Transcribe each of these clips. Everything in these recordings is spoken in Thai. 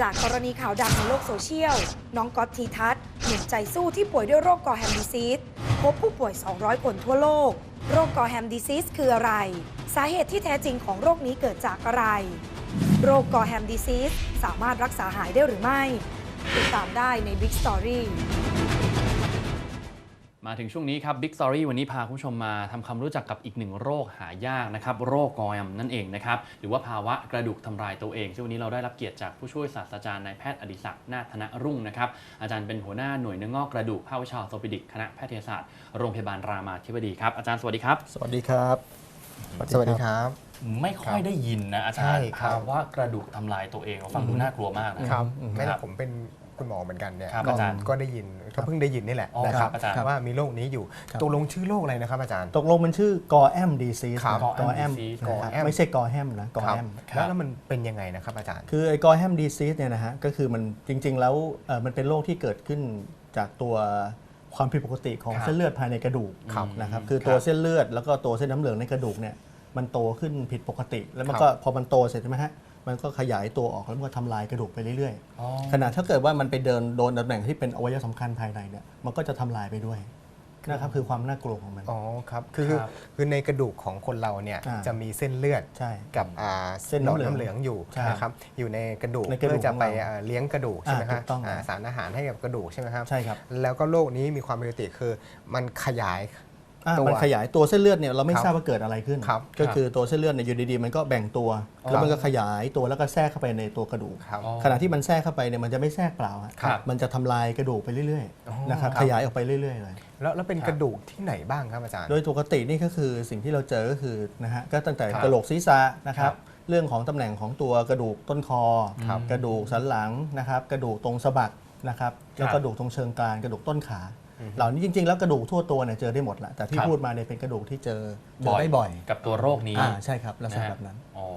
จากกรณีข่าวดังในโลกโซเชียล น้องก๊อตทีทัศน์หนุ่มใจสู้ที่ป่วยด้วยโรคกอร์แฮมดิซีสพบผู้ป่วย 200 คนทั่วโลก โรคกอร์แฮมดิซีสคืออะไร สาเหตุที่แท้จริงของโรคนี้เกิดจากอะไร โรคกอร์แฮมดิซีสสามารถรักษาหายได้หรือไม่ ติดตามได้ใน Big Story มาถึงช่วงนี้ครับ Big Story วันนี้พาคุณผู้ชมมาทำความรู้จักกับอีกหนึ่งโรคหายากนะครับ โรคกอแอมนั่นเองนะครับ หรือว่าภาวะกระดูกทำลายตัวเอง ซึ่งวันนี้เราได้รับเกียรติจากผู้ช่วยศาสตราจารย์นายแพทย์อดิศักดิ์นาถธนรุ่งนะครับ อาจารย์เป็นหัวหน้าหน่วยเนื้องอกกระดูกภาควิชาออร์โทปิดิกคณะแพทยศาสตร์โรงพยาบาลรามาธิบดีครับอาจารย์สวัสดีครับ สวัสดีครับ สวัสดีครับ ไม่ค่อยได้ยินนะอาจารย์ใช่ครับ ภาวะกระดูกทำลายตัวเองฟังดูน่ากลัวมากนะครับ แม้แต่ผมเป็น คุณหมอเหมือนกันเนี่ยครับก็อาจารย์ก็ได้ยินก็เพิ่งได้ยินนี่แหละอ๋อนะครับครับอาจารย์ ว่ามีโรคนี้อยู่ครับ ตกลงชื่อโรคอะไรนะครับอาจารย์ ตกลงมันชื่อกอแอมดีซีสครับ กอแอม disease กอแอมไม่ใช่กอแฮมนะกอครับแอม ครับแล้วแล้วมันเป็นยังไงนะครับอาจารย์ คือไอ้กอแฮมดีซีสเนี่ยนะฮะก็คือมันจริง ๆ แล้วเอ่อมันเป็นโรคที่เกิดขึ้นจากตัวความผิดปกติของครับเส้นเลือดภายในกระดูกครับนะครับคือครับตัวเส้นเลือดแล้วก็ตัวเส้นน้ำเหลืองในกระดูกเนี่ยมันโตขึ้นผิดปกติ แล้วมันก็พอมันโตเสร็จใช่ไหมฮะ มันก็ขยายตัวออกแล้วมันก็ทำลายกระดูกไปเรื่อยๆอ๋อขณะถ้าเกิดว่ามันไปเดินโดนตำแหน่งที่เป็นอวัยวะสำคัญภายในเนี่ยมันก็จะทำลายไปด้วยนะครับคือความน่ากลัวของมัน อ๋อครับคือครับ คือในกระดูกของคนเราเนี่ยอ่า จะมีเส้นเลือดใช่ กับอ่าเส้นหลอดน้ำน้ำเหเหลืลือองงอยู่ใช่นะครับอยู่ในกระดูกในกระดูกเพื่อจะไปของเราอ่าเลี้ยงกระดูกใช่ไหมอ่าฮะถูกต้อง อ่าสารอาหารให้กับกระดูกใช่ไหมครับ ใช่ครับ แล้วก็โรคนี้มีความปกติคือ มันขยายอะ ตัวมันขยายตัวเส้นเลือดเนี่ยเราไม่ครับทราบว่าเกิดอะไรขึ้นครับก็คือตัวเส้นเลือดเนี่ยอยู่ดีๆมันก็แบ่งตัวครับแล้วมันก็ขยายตัวแล้วก็แทรกเข้าไปในตัวกระดูกครับอ๋อขณะที่มันแทรกเข้าไปเนี่ยมันจะไม่แทรกเปล่าฮะครับมันจะทำลายกระดูกไปเรื่อยอ๋อๆนะครับครับขยายออกไปเรื่อยๆเลยแล้วแล้วเป็นครับกระดูกที่ไหนบ้างครับอาจารย์ โดยปกตินี่ก็คือสิ่งที่เราเจอก็คือนะฮะก็ตั้งแต่ครับกระโหลกศีรษะนะครัครับบเรื่องของตำแหน่งของตัวกระดูกต้นคอครับกระดูกสันหลังนะครับกระดูกตรงสะบักนะครับแล้วกระดูกตรงเชิงกรานกระดูกต้นขา เหล่านี้จริง ๆ แล้วกระดูกทั่วตัวเนี่ยเจอได้หมดแหละแต่ที่ครับ พูดมาเนี่ยเป็นกระดูกที่เจอเจอได้บ่อยกับตัวโรคนี้อ่าใช่ครับลักษณะนะฮะแบบนั้น อ๋อ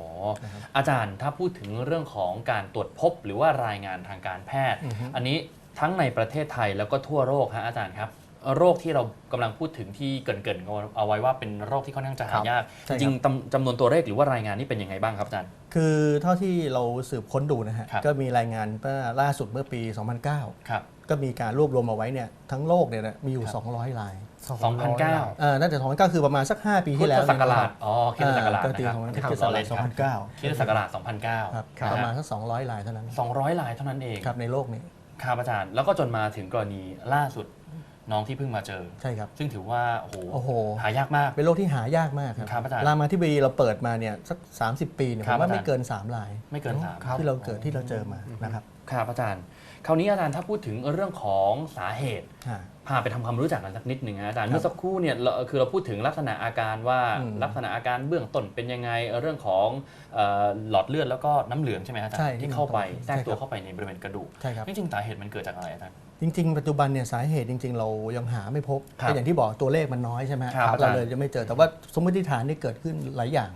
อาจารย์ถ้าพูดถึงเรื่องของการตรวจพบหรือว่ารายงานทางการแพทย์ อือฮึ อันนี้ทั้งในประเทศไทยแล้วก็ทั่วโลกฮะอาจารย์ครับ โรคที่เรากำลังพูดถึงที่เกรินๆเอาไว้ว่าเป็นโรคที่ค่อนข้างจะหายากใช่ครับ จริงๆจำจำนวนตัวเลขหรือว่ารายงานนี่เป็นยังไงบ้างครับอาจารย์ คือเท่าที่เราสืบค้นดูนะฮะครับ ก็มีรายงานเมื่อล่าสุดเมื่อปี 2009 ครับ ก็มีการรวบรวมเอาไว้เนี่ยทั้งโลกเนี่ยนะมีอยู่ 200ราย2009 เอ่อน่าจะ2009คือประมาณสัก 5 ปีพุทที่ธแล้วศักราชอ๋อคริสตศักราชก็นะตีครับของคริสคตริสตศัศักกราราชช2009คริสตศักราช2009ครับนะประมาฮะณสัก200รายเท่านั้น200รายเท่านั้นเองครับในโลกนี้ครับอาจารย์แล้วก็จนมาถึงกรณีล่าสุดน้องที่เพิ่งมาเจอ ใช่ครับ ซึ่งถือว่าโอ้โหโอ้โห หายากมาก เป็นโรคที่หายากมากครับครับอาจารย์รามาธิบดีเราเปิดมาเนี่ยสัก 30 ปีเนี่ยคผรับมว่าอาจารย์ ไม่เกิน3ราย ไม่เกินสามครับที่เราเกิดที่เราเจอมานะครับ ครับอาจารย์ คราวนี้อาจารย์ถ้าพูดถึงเรื่องของสาเหตุฮะ พาไปทำความรู้จักกันสักนิดหนึ่งนะอาจารย์ครับเมื่อสักครู่เนี่ยเราคือเราพูดถึงลักษณะอาการว่าอืมลักษณะอาการเบื้องต้นเป็นยังไงเรื่องของเอ่อหลอดเลือดแล้วก็น้ำเหลืองใช่ไหมอาจารใช่ย์ที่เข้าไปใช่แทรกตัวครับ เข้าไปในบริเวณกระดูกใช่ครับ จริงๆสาเหตุมันเกิดจากอะไรอาจารย์ จริงๆ ปัจจุบันเนี่ยสาเหตุจริง ๆ เรายังหาไม่พบครับก็อย่างที่บอกตัวเลขมันน้อยใช่ไหมครับอาจารย์เราเลยจะไม่เจอแต่ว่าสมมติฐานนี่เกิดขึ้นหลายอย่าง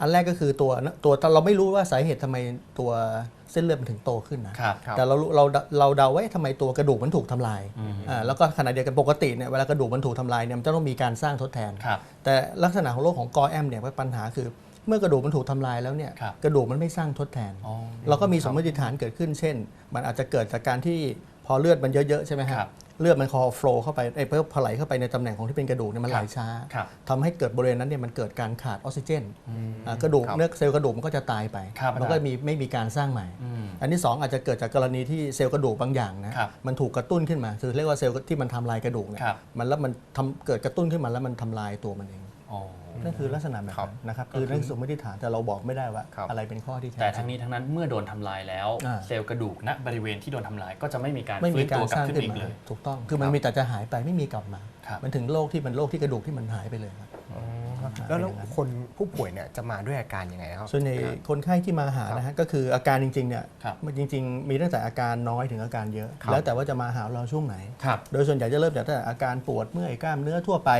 อันแรกก็คือตัวตัวเราไม่รู้ว่าสาเหตุทำไมตัวเส้นเลือดมันถึงโตขึ้นนะครับครับแต่เราเราเราเดาไว้ทำไมตัวกระดูกมันถูกทำลายอืมอ่าแล้วก็ขณะเดียวกันปกติเนี่ยเวลากระดูกมันถูกทำลายเนี่ยมันจะต้องมีการสร้างทดแทน ครับ แต่ลักษณะของโรคของกอแอมเนี่ยปัญหาคือ เมื่อกระดูกมันถูกทำลายแล้วเนี่ยครับ กระดูกมันไม่สร้างทดแทน อ๋อ เราก็มีสมมติฐานเกิดขึ้นเช่น มันอาจจะเกิดจากการที่พอเลือดมันเยอะๆใช่ไหมฮะครับ เลือดมันคอโฟลเข้าไปไอ้เพิ่พอไหลเข้าไปในตำแหน่งของที่เป็นกระดูกเนี่ยมันไหลช้าครับทำให้เกิดบริเวณนั้นเนี่ยมันเกิดการขาดออกซิเจนอ่ากระดูกครับเนื้อเซลล์กระดูกมันก็จะตายไปครับมันก็มีไม่มีการสร้างใหม่อืมอันที่ 2 อาจจะเกิดจากกรณีที่เซลล์กระดูกบางอย่างนะครับมันถูกกระตุ้นขึ้นมา คือเรียกว่าเซลล์ที่มันทำลายกระดูกเนี่ยครับมันแล้วมันทำเกิดกระตุ้นขึ้นมาแล้วมันทำลายตัวมันเองอ๋อ นั่นคือลักษณะแบบครับนั้นนะครับคือนั่นคือสมมติฐานแต่เราบอกไม่ได้ว่าครับอะไรเป็นข้อที่แท้แต่จริทั้งงนี้ทั้งนั้นเมื่อโดนทำลายแล้วอ่าเซลล์กระดูกณบริเวณที่โดนทำลายก็จะไม่มีการไม่ฟื้มีนการตัวกสลับร้างขึ้นขึ้นอีกมาเลย ถูกต้องคือมันมีแต่จะหายไปไม่มีกลับมาครับมันถึงโรคที่มันโรคที่กระดูกที่มันหายไปเลยครับแล้วแล้วคนผู้ป่วยเนี่ยจะมาด้วยอาการยังไงครับ ส่วนใหญ่คนไข้ที่มาหานะฮะก็คืออาการจริงๆเนี่ยครับมันจริง ๆ มีตั้งแต่อาการน้อยถึงอาการเยอะครับแล้วแต่ว่าจะมาหาเราช่วงไหนครับโดยส่วนใหญ่จะเริ่มจากตั้งแต่อาการปวดเมื่อยกล้ามเนื้อทั่วไป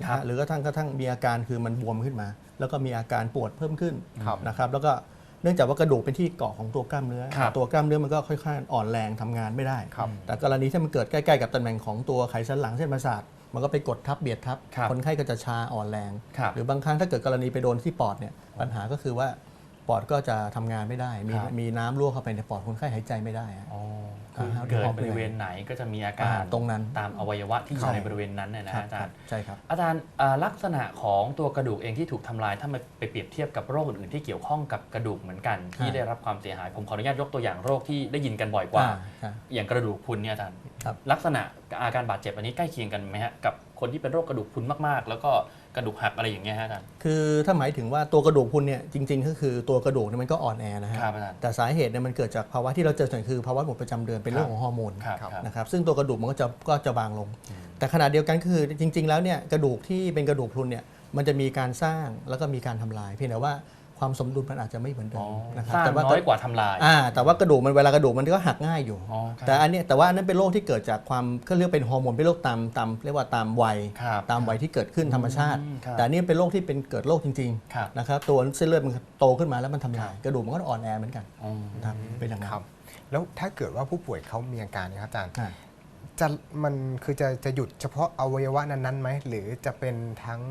นะครัฮะบหรือกระทั่งกระทั่งมีอาการคือมันบวมขึ้นมา แล้วก็มีอาการปวดเพิ่มขึ้นครับนะครับแล้วก็เนื่องจากว่ากระดูกเป็นที่เกาะของตัวกล้ามเนื้อ ครับตัวกล้ามเนื้อมันก็ค่อยๆอ่อนแรงทำงานไม่ได้ ครับแต่กรณีที่มันเกิดใกล้ๆกับตำแหน่งของตัวไขสันหลังเส้นประสาทมันก็ไปกดทับเบียดทับครับคนไข้ก็จะชาอ่อนแรง ครับหรือบางครั้งถ้าเกิดกรณีไปโดนที่ปอดเนี่ยปัญหาก็คือว่า ปอดก็จะทำงานไม่ได้ มีครับมีน้ำรั่วเข้าไปในปอดคนไข้หายใจไม่ได้อะอ๋อคืออ่าเกิดฮะบริเวณไหนก็จะมีอาการอ่าตรงนั้นตามอวัยวะที่อยู่ใช่ในบริเวณนั้นเนี่ยนะคฮะรับอาจารย์ใช่ครับอาจารย์อ่าลักษณะของตัวกระดูกเองที่ถูกทำลายถ้ามาไปเปรียบเทียบกับโรคอื่นๆที่เกี่ยวข้องกับกระดูกเหมือนกัน ที่ครับได้รับความเสียหายผมขออนุญาตยกตัวอย่างโรคที่ได้ยินกันบ่อยกว่าอ่ครับอย่างกระดูกพรุนเนี่ยอาจารย์ครับลักษณะอาการบาดเจ็บอันนี้ใกล้เคียงกันไหมฮะกับคนที่เป็นโรคกระดูกพรุนมากๆ แล้วก็ กระดูกหักอะไรอย่างเงี้ยฮะอาจารย์ คือถ้าหมายถึงว่าตัวกระดูกพรุนเนี่ยจริง ๆ ก็คือตัวกระดูกเนี่ยมันก็อ่อนแอนะฮะครับอาจารย์แต่สาเหตุเนี่ยมันเกิดจากภาวะที่เราเจอส่วนคือภาวะหมดประจำเดือนเป็นเรื่องของฮอร์โมนครับครับครับนะครับซึ่งตัวกระดูกมันก็จะก็จะบางลง แต่ขณะเดียวกันก็คือจริง ๆ แล้วเนี่ยกระดูกที่เป็นกระดูกพรุนเนี่ยมันจะมีการสร้างแล้วก็มีการทำลายเพียงแต่ว่า ความสมดุลมันอาจจะไม่เหมือนเดิอ๋อมนะครัสร้างแต่ว่าน้อยกว่าทำลายอ่าแต่ว่ากระดูกมันเวลากระดูกมันก็หักง่ายอยู่อ๋อครับแต่อันเนี้ยแต่ว่าอันนั้นเป็นโรคที่เกิดจากความก็เรียกเป็นฮอร์โมนเป็นโรคตามตามเรียกว่าตามวัยครับตามวัยที่เกิดขึ้นธรรมชาติอืมครับแต่อันนี่เป็นโรคที่เป็นเกิดโรคจริงครับๆนะครับตัวเส้นเลือดมันโตขึ้นมาแล้วมันทำลายกระดูกมันก็อ่อนแอเหมือนกันอ๋อนะครับเป็นอย่างนั้นครับแล้วถ้าเกิดว่าผู้ป่วยเขามีอาการเนยครับอาจารย์อ่าจะมันคือจะจะหยุดเฉพาะอวัยวะนั้นๆไหมหรือจะเป็นทั้ง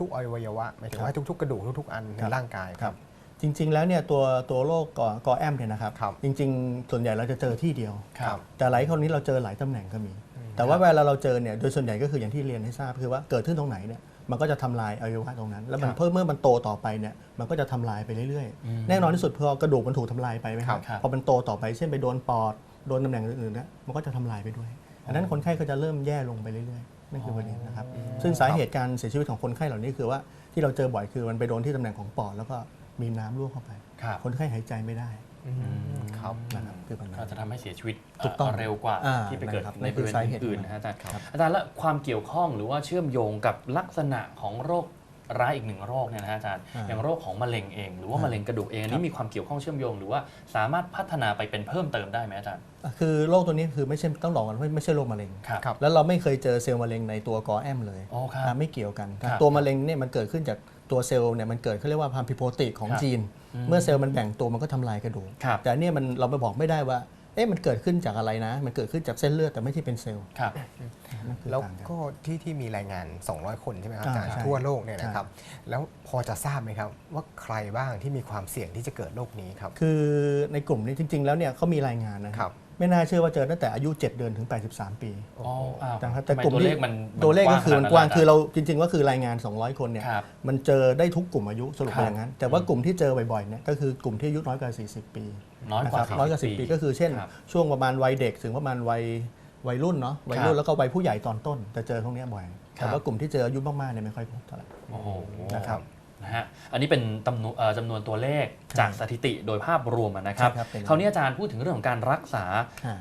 ทุกๆอวัยวะหมายถึงว่าทุกๆกระดูกทุกๆ อันในครับร่างกายครับ จริง ๆ แล้วเนี่ยตัวตัวโรคกอกอแอมเนี่ยนะครับครับ จริง ๆ ส่วนใหญ่เราจะเจอที่เดียวครับแต่หลายคนนี้เราเจอหลายตำแหน่งก็มี แต่ว่าเวลาเราเจอเนี่ยโดยส่วนใหญ่ก็คืออย่างที่เรียนให้ทราบคือว่าเกิดขึ้นตรงไหนเนี่ยมันก็จะทำลายอวัยวะตรงนั้น แล้วมันครับเพิ่มเมื่อมันโตต่อไปเนี่ยมันก็จะทำลายไปเรื่อยอืมๆแน่นอนที่สุดพอกระดูกมันถูกทำลายไปไหมครับครับพอมันโตต่อไปเช่นไปโดนปอดโดนตำแหน่งอื่นๆเนี่ยมันก็จะทำลายไปด้วยอันนั้นคนไข้ก็จะเริ่มแย่ลงไปเรื่อยๆ นั่นคือประเด็นนะครับ ซึ่งสาเหตุการเสียชีวิตของคนไข้เหล่านี้คือว่าที่เราเจอบ่อยคือมันไปโดนที่ตำแหน่งของปอดแล้วก็มีน้ำรั่วเข้าไป ครับ คนไข้หายใจไม่ได้อืมครับนะครับคือปัญหา ก็จะทำให้เสียชีวิตถูกต้องเร็วกว่าอ่าที่ไปเกิดนะครับในนั่นบคือริเวณสาเหตุอื่นๆนะฮะอาจารย์ครับอาจารย์แล้วความเกี่ยวข้องหรือว่าเชื่อมโยงกับลักษณะของโรค ร้ายอีกหนึ่งโรคเนี่ยนะฮะอาจารย์อ่าอย่างโรคของมะเร็งเอง หรือว่าอ่ามมะเร็งกระดูกเองอันนี้มีความเกี่ยวข้องเชื่อมโยง หรือว่าสามารถพัฒนาไปเป็นเพิ่มเติมได้ไหมอาจารย์ คือโรคตัวนี้คือไม่ใช่ต้องหลอกกันว่าไม่ใช่โรคมะเร็ง ครับครับ แล้วเราไม่เคยเจอเซลล์มะเร็งในตัวกอแอมเลยอ๋อครับอ่าไม่เกี่ยวกันครับตัวมะเร็งเนี่ยมันเกิดขึ้นจากตัวเซลล์เนี่ยมันเกิดเขาเรียกว่าความผิดปกติของครับจีนอืมเมื่อเซลล์มันแบ่งตัวมันก็ทำลายกระดูกครับ แต่อันเนี่ยมันเราไปบอกไม่ได้ว่าเอ๊ะมันเกิดขึ้นจากอะไรนะ มันเกิดขึ้นจากเส้นเลือดแต่ไม่ใช่เป็นเซลล์ ครับนั่นคือแล้วต่างกัน ก็ที่ที่มีรายงาน 200 คนใช่ไหมครับอ่าอาจารย์ใช่ ทั่วโลกเนี่ยนะครับ แล้วพอจะทราบไหมครับ ว่าใครบ้างที่มีความเสี่ยงที่จะเกิดโรคนี้ครับ คือในกลุ่มนี้จริง ๆ แล้วเนี่ยเขามีรายงานนะครับ ไม่น่าเชื่อว่าเจอตั้งแต่อายุ 7 เดือนถึง 83 ปีอ๋ออ้าวนะครับทำไมตัวเลขมันตัวเลขก็คือมันกว้างขด คือเราจริง ๆ ก็คือรายงาน 200 คนเนี่ยครับมันเจอได้ทุกกลุ่มอายุสรุปครับ เป็นอย่างนั้น แต่ว่ากลุ่มที่เจอบ่อยๆเนี่ยก็คือกลุ่มที่อายุน้อยกว่า 40 ปี น้อยนะกคว่ารับน้อยกว่า40 10ปีก็คือเช่นครับช่วงประมาณวัยเด็ก ถึงประมาณวัยวัยรุ่นเนาะวัยรุ่นแล้วก็วัยผู้ใหญ่ตอนต้นจะเจอพวกเนี้ยบ่อยครับแต่ว่ากลุ่มที่เจออายุมากๆเนี่ยไม่ค่อยพบเท่าไหร่โอ้โหนะครับนะฮะอันนี้เป็นจำนวนเอ่อจำนวนตัวเลขจากสถิติโดยภาพรวมอะนะครับใช่ครับเป็นคราวนี้อาจารย์พูดถึงเรื่องของการรักษาอ่าเอ่อ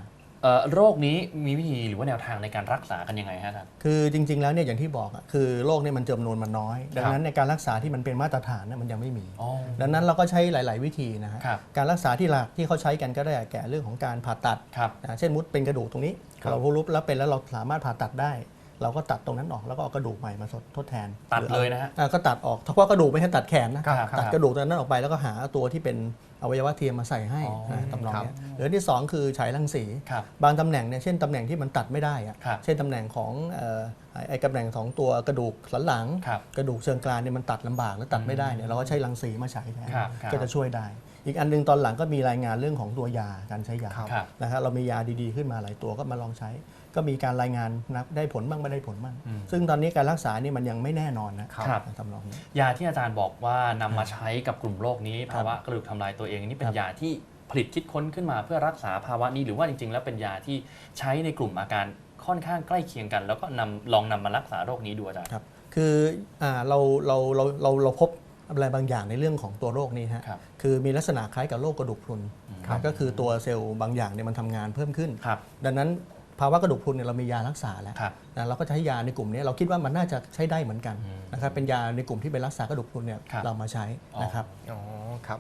โรคนี้มีวิธีหรือว่าแนวทางในการรักษากันยังไงฮะอาจารย์คือจริง ๆ แล้วเนี่ยอย่างที่บอกอะคือโรคเนี่ยมันจำนวนมันน้อย ดังนั้นในการรักษาที่มันเป็นมาตรฐานเนี่ยมันยังไม่มี อ๋อดังนั้นเราก็ใช้หลาย ๆ วิธีนะฮะครับการรักษาที่หลักที่เขาใช้กันก็ได้แก่เรื่องของการผ่าตัดครับอ่าเช่นมุดเป็นกระดูกตรงนี้ ครับ เรารู้แล้วเป็นแล้วเราสามารถผ่าตัดได้ เราก็ตัดตรงนั้นออกแล้วก็เอากระดูกใหม่มาทดแทนตัดหรือเลยนะฮะอ่าก็ตัดออกเฉพาะกระดูกไม่ใช่ตัดแขนนะครับครับตัดกระดูกตรงนั้นออกไปแล้วก็หาตัวที่เป็นอวัยวะเทียมมาใส่ให้อ๋อนะตำนองครับเนี้ยหรือที่สองคือฉายรังสีครับบางตำแหน่งเนี่ยเช่นตำแหน่งที่มันตัดไม่ได้อะครับเช่นตำแหน่งของเอ่อไอ้ตำแหน่งของตัวกระดูกสันหลังครับกระดูกเชิงกรานเนี่ยมันตัดลำบากแล้วตัดไม่ได้เนี่ยเราก็ใช้รังสีมาฉายแทนครับครับก็จะช่วยได้ อีกอันหนึงตอนหลังก็มีรายงานเรื่องของตัวยาการใช้ยาครับครับนะครับเรามียาดีๆขึ้นมาหลายตัวก็มาลองใช้ ก็มีการรายงานนะได้ผลบ้างไม่ได้ผลบ้างอืมซึ่งตอนนี้การรักษานี่มันยังไม่แน่นอนนะครับทำนองนี้ยาที่อาจารย์บอกว่านำมาใช้กับกลุ่มโรคนี้ภาวะกระดูกทำลายตัวเองนี่เป็คนรับยาที่ผลิตคิดค้นขึ้นมาเพื่อรักษาภาวะนี้หรือว่าจริง ๆ แล้วเป็นยาที่ใช้ในกลุ่มอาการค่อนข้างใกล้เคียงกัน แล้วก็นำลองนำมารักษาโรคนี้ดูอาจารย์ครับ คืออ่าเราเราเราเราเราพบอะไรบางอย่างในเรื่องของตัวโรคนี้ฮะครับคือมีลักษณะคล้ายกับโรคกระดูกพรุนครับก็คือตัวเซลล์บางอย่างเนี่ยมันทำงานเพิ่มขึ้นครับดังนั้น ภาวะกระดูกพรุนเนี่ยเรามียารักษาแล้วครับ นะเราก็จะใช้ยาในกลุ่มนี้เราคิดว่ามันน่าจะใช้ได้เหมือนกันอืมนะครับเป็นยาในกลุ่มที่เป็นรักษากระดูกพรุนเนี่ยครับ เรามาใช้นะครับ อ๋อครับ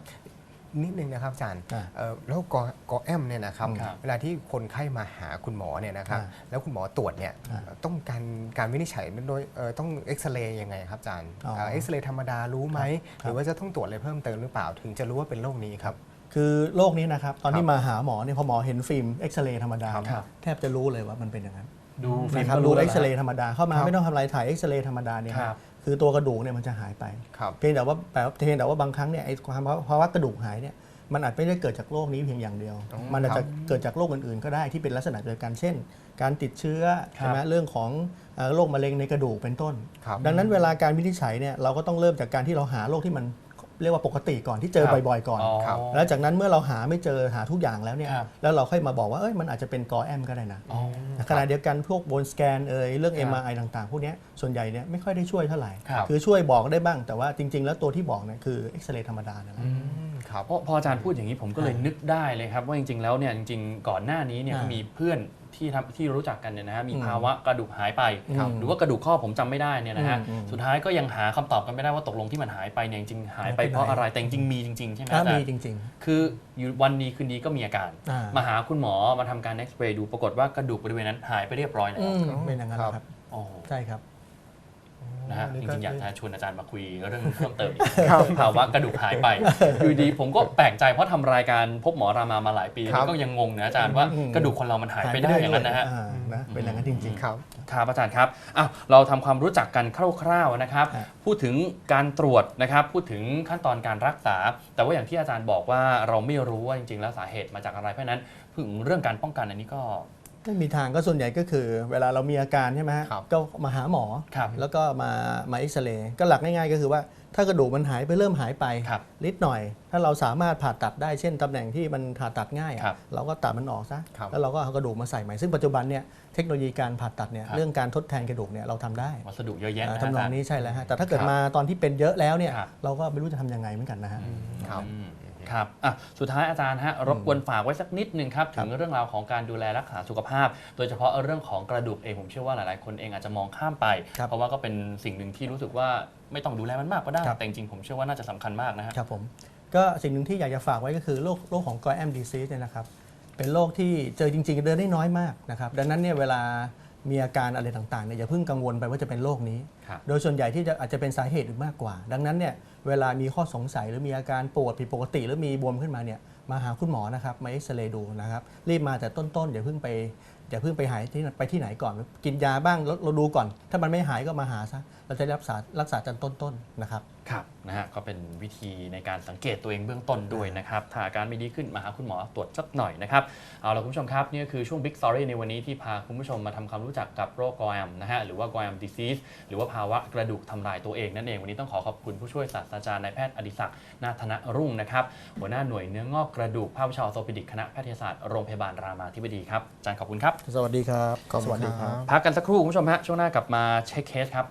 นิดนึงนะครับอาจารย์อ่าเอ่อโรคกอกอแอมเนี่ยนะครับ ครับเวลาที่คนไข้มาหาคุณหมอเนี่ยนะครับ อ่าแล้วคุณหมอตรวจเนี่ยอ่าต้องการการวินิจฉัยโดยเอ่อต้องเอ็กซเรย์ยังไงครับอาจารย์อ๋อเอ็กซเรย์ธรรมดารู้ไหม ครับ หรือว่าจะต้องตรวจอะไรเพิ่มเติมหรือเปล่าถึงจะรู้ว่าเป็นโรคนี้ครับ คือโรคนี้นะครับ ตอนที่ครับมาหาหมอเนี่ยพอหมอเห็นฟิล์มเอ็กซเรย์ธรรมดาครับครับ แทบจะรู้เลยว่ามันเป็นอย่างนั้นดูฟิล์มนะครับก็ดูแล้วเอ็กซเรย์ธรรมดาเข้ามาครับไม่ต้องทำอะไรถ่ายเอ็กซเรย์ธรรมดาเนี่ยครับคคือตัวกระดูกเนี่ยมันจะหายไป ครับ เพียงแต่ว่าแต่ว่าเพียงแต่ว่าบางครั้งเนี่ยไอ้ความภาวะกระดูกหายเนี่ยมันอาจไม่ได้เกิดจากโรคนี้เพียงอย่างเดียว อ๋อมันอาจครัจะบเกิดจากโรคอื่นๆ ก็ได้ที่เป็นลักษณะเดียวกันเช่น การติดเชื้อครับ ใช่ไหมเรื่องของเอ่อโรคมะเร็งในกระดูกเป็นต้น ครับดังนั้นเวลาการวินิจฉัยเนี่ยเราก็ต้องเริ่มจากการที่เราหาโรคที่มัน เรียกว่าปกติก่อนที่เจอครับบ่อยๆก่อน อ๋อ ครับ แล้วจากนั้นเมื่อเราหาไม่เจอหาทุกอย่างแล้วเนี่ยครับ แล้วเราค่อยมาบอกว่าเอ้ยมันอาจจะเป็นกอแอมก็ได้นะอ๋อ ขณะเดียวกันพวกบนสแกนเอ่ยเรื่อง ครับ MRI ต่างๆ พวกเนี้ยส่วนใหญ่เนี่ยไม่ค่อยได้ช่วยเท่าไหร่ครับคือช่วยบอกได้บ้างแต่ว่าจริง ๆ แล้วตัวที่บอกเนี่ยคือเอ็กซเรย์ธรรมดานั่นแหละ อืม ครับ เพราะพออาจารย์พูดอย่างนี้ผมก็เลยนึกได้เลยครับ ว่าจริง ๆ แล้วเนี่ยจริงๆ ก่อนหน้านี้เนี่ยอ่าก็มีเพื่อนที่ทำที่รู้จักกันเนี่ยนะฮะมีอืมภาวะกระดูกหายไป ครับหรือว่ากระดูกข้อผมจำไม่ได้เนี่ยนะฮะอืมอืม สุดท้ายก็ยังหาคำตอบกันไม่ได้ว่าตกลงที่มันหายไปเนี่ยจริงๆหายไปหายไปเพราะไหนอะไรแต่จริงๆมีจริงๆใช่ไหมถ้าอาจารมีย์ จริง คืออยู่วันนี้คืนนี้ก็มีอาการ อ่าม มาหาคุณหมอมาทำการเอ็กซเรย์ดูปรากฏว่ากระดูกบริเวณนั้นหายไปเรียบร้อยๆแล้วอืมเป็นอย่างนั้นแหละครับ โอ้โห ใช่ครับ นะฮะอันจนี้ก็ริงๆอยากจะชวนอาจารย์มาคุยเรื่องนี้เพิ่มเติมอีกครับภาวะกระดูกหายไปอยู่ดีผมก็แปลกใจเพราะทำรายการพบหมอรามามาหลายปีครัแล้วบก็ยังงงนะอาจารย์ว่าอืมกระดูกคนเรามันหายไปได้อย่างนั้นนะฮะอ่านะเป็นอย่างนั้นจริงครับครับอาจารย์ครับอ้าวเราทำความรู้จักกันคร่าวๆนะครับครับ พูดถึงการตรวจนะครับ พูดถึงขั้นตอนการรักษา แต่ว่าอย่างที่อาจารย์บอกว่าเราไม่รู้ว่าจริงๆ แล้วสาเหตุมาจากอะไรเพราะฉะนั้นถึงเรื่องการป้องกันอันนี้ก็ๆ ไม่มีทางก็ส่วนใหญ่ก็คือ เวลาเรามีอาการใช่ไหมฮะครับก็มาหาหมอ ครับแล้วก็มามาเอ็กซเรย์ก็หลักง่ายๆ ก็คือว่าถ้ากระดูกมันหายไปเริ่มหายไปครับนิดหน่อย ถ้าเราสามารถผ่าตัดได้เช่นตำแหน่งที่มันผ่าตัดง่ายอะครับเราก็ตัดมันออกซะครับแล้วเราก็เอากระดูกมาใส่ใหม่ซึ่งปัจจุบันเนี่ยเทคโนโลยีการผ่าตัดเนี่ยครับ เรื่องการทดแทนกระดูกเนี่ยเราทำได้วัสดุเยอะแยะอ่านะทำนองาจารย์นี้ใช่แล้วฮะแต่ถ้าเกิดครับมาตอนที่เป็นเยอะแล้วเนี่ยครับ เราก็ไม่รู้จะทำยังไงเหมือนกันนะฮะ ครับ อืม ครับอะสุดท้ายอาจารย์ฮะรบกวนฝากไว้สักนิดนึงครับครัถึบงเรื่องราวของการดูแลรักษาสุขภาพ โดยเฉพาะเรื่องของกระดูกเองผมเชื่อว่าหลาย ๆ คนเองอาจจะมองข้ามไปครับเพราะว่าก็เป็นสิ่งหนึ่งที่รู้สึกว่าไม่ต้องดูแลมันมากก็ได้ครับแต่จริงๆผมเชื่อว่าน่าจะสำคัญมากนะฮะครับผมก็สิ่งหนึ่งที่อยากจะฝากไว้ก็คือโรคโรคของกอแอมดีซีเนี่ยนะครับเป็นโรคที่เจอจริง ๆ เดินได้น้อยมากนะครับดังนั้นเนี่ยเวลา มีอาการอะไรต่างๆเนี่ยอย่าเพิ่งกังวลไปว่าจะเป็นโรคนี้ ครับโดยส่วนใหญ่ที่จะอาจจะเป็นสาเหตุอื่นมากกว่า ดังนั้นเนี่ยเวลามีข้อสงสัยหรือมีอาการปวดผิดปกติ หรือมีบวมขึ้นมาเนี่ยมาหาคุณหมอนะครับมาเอ็กซเรย์ดูนะครับรีบมาแต่ต้นๆอย่าเพิ่งไป อย่าเพิ่งไปหายที่ไปที่ไหนก่อน กินยาบ้างเราเราดูก่อน ถ้ามันไม่หายก็มาหาซะเราจะได้รักษารักษาจากต้นๆนะครับครับนะฮะก็เป็นวิธีในการสังเกตตัวเองเบื้องต้นด้วยนะครับถ้าอาการไม่ดีขึ้นมาหาคุณหมอตรวจสักหน่อยนะครับเอาละคุณผู้ชมครับนี่ก็คือช่วง Big Story ในวันนี้ที่พาคุณผู้ชมมาทำความรู้จักกับโรคกอแอมนะฮะหรือว่ากอแอม disease หรือว่าภาวะกระดูกทำลายตัวเองนั่นเองวันนี้ต้องขอขอบคุณผู้ช่วยศาสตราจารย์นายแพทย์อดิศักดิ์นาธนรุ่งนะครับหัวหน้าหน่วยเนื้องอกกระดูกภาควิชาออร์โทปิดิกคณะแพทยศาสตร์โรงพยาบาลรามาธิบดีครับอาจารย์ขอบคุณครับสวัสดีครับขอบคุณสวัสดีครับครับ พักกันสักครู่คุณผู้ชมฮะ ช่วงหน้ากลับมาเช็คเคสครับ